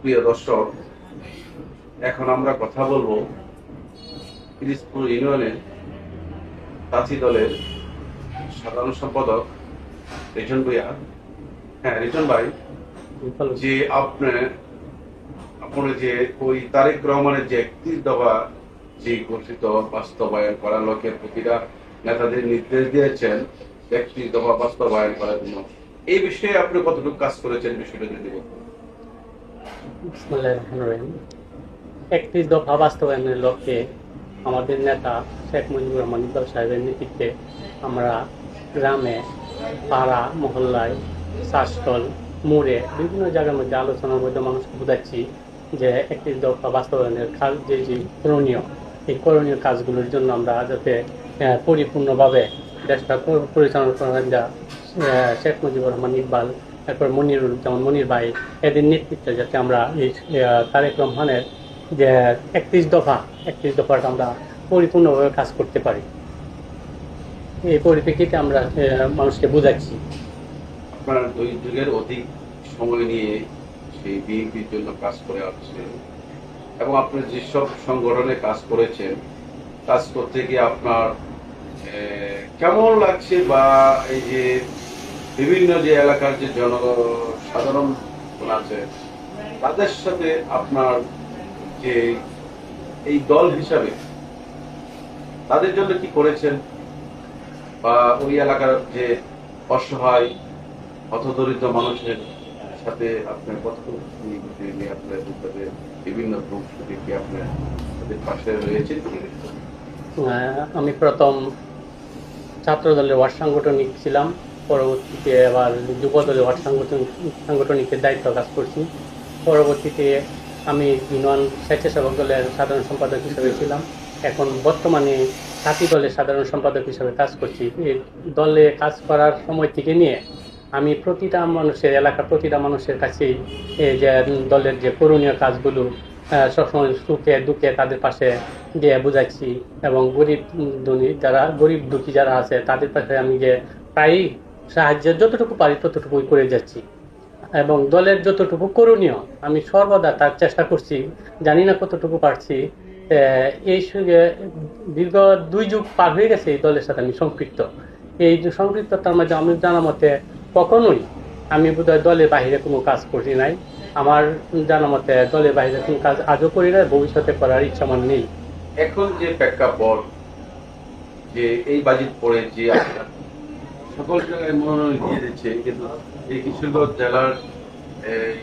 প্রিয় দর্শক, এখন আমরা কথা বলব পিরিজপুর ইউনিয়নের তাঁতি দলের সাধারণ সম্পাদক রিটন ভুইয়া হ্যাঁ রিটন ভাই, যে আপনার আপনার যে ওই তারেক রহমানের যে একত্রিশ দফা যে ঘোষিত বাস্তবায়ন করার লক্ষ্যে প্রতিটা নেতাদের নির্দেশ দিয়েছেন একত্রিশ দফা বাস্তবায়ন করার জন্য এই বিষয়ে আপনি কতটুকু কাজ করেছেন বিষয়টা যদি বলতেন। একত্রিশ দফা বাস্তবায়নের লক্ষ্যে আমাদের নেতা শেখ মুজিবুর রহমান ইকবাল সাহেবের নেতৃত্বে আমরা গ্রামে, পাড়া, মহল্লায় শ্বাসস্থল মোড়ে বিভিন্ন জায়গার মধ্যে আলোচনার মধ্যে মানুষকে বোঝাচ্ছি যে একত্রিশ দফা বাস্তবায়নের কাজ যে যে করণীয়, এই করণীয় কাজগুলোর জন্য আমরা যাতে পরিপূর্ণভাবে দেশটা পরিচালনা করার যা শেখ মুজিবুর রহমান ইকবাল তারপর মনিরুল যেমন মনির ভাই, এদের নেতৃত্বে যাতে আমরা এই তারেক রহমানের যে একত্রিশ দফা, একত্রিশ দফাটা আমরা পরিপূর্ণভাবে কাজ করতে পারি। এই পরিপ্রেক্ষিতে আমরা মানুষকে বোঝাচ্ছি। আপনারা দুই যুগের অধিক সময় নিয়ে সেই বিএনপির জন্য কাজ করে আসছেন এবং আপনি যেসব সংগঠনে কাজ করেছেন কাজ করতে গিয়ে আপনার কেমন লাগছে বা এই যে বিভিন্ন যে এলাকার যে জন সাধারণ আছে তাদের সাথে আপনার যে এই দল হিসাবে তাদের জন্য কি করেছেন? বা ওই এলাকার যে অসহায় হতদরিদ্র মানুষের সাথে আপনার কতটুকু আপনার বিভিন্ন দুঃখ দেখে আপনার তাদের পাশে রয়েছে? আহ, আমি প্রথম ছাত্রদলের ওয়ার্ড সাংগঠনিক ছিলাম। পরবর্তীতে আবার যুব দলের ওয়ার্ড সাংগঠনিক, সাংগঠনিকের দায়িত্ব কাজ করছি। পরবর্তীতে আমি ইউনিয়ন স্বেচ্ছাসেবক দলের সাধারণ সম্পাদক হিসেবে ছিলাম। এখন বর্তমানে সাথী দলের সাধারণ সম্পাদক হিসেবে কাজ করছি। এই দলে কাজ করার সময় থেকে নিয়ে আমি প্রতিটা মানুষের, এলাকার প্রতিটা মানুষের কাছেই এই যে দলের যে করণীয় কাজগুলো সবসময় সুখে, দুঃখে তাদের পাশে গিয়ে বুঝাচ্ছি এবং গরিব ধনী যারা, গরিব দুঃখী যারা আছে তাদের পাশে আমি যে প্রায়ই সাহায্যের যতটুকু পারি ততটুকুই করে যাচ্ছি। এবং দলের যতটুকু করণীয়, আমি সর্বদা তার চেষ্টা করছি, জানি না কতটুকু পারছি এই সুযোগে দীর্ঘ দুই যুগ পার হয়ে গেছে এই দলের সাথে আমি সম্পৃক্ত। এই যে সম্পৃক্ততার মাঝে আমি জানা মতে কখনোই আমি বোধহয় দলের বাইরে কোনো কাজ করি নাই। আমার জানা মতে দলের বাইরে কোনো কাজ আজও করি নাই, ভবিষ্যতে করার ইচ্ছা আমার নেই। এখন যে প্রেক্ষাপট যে এই বাজেট পড়ে যে সকল জায়গায় মনোনয়ন দিয়ে দিচ্ছে কিন্তু এই কিশোরগঞ্জ জেলার এই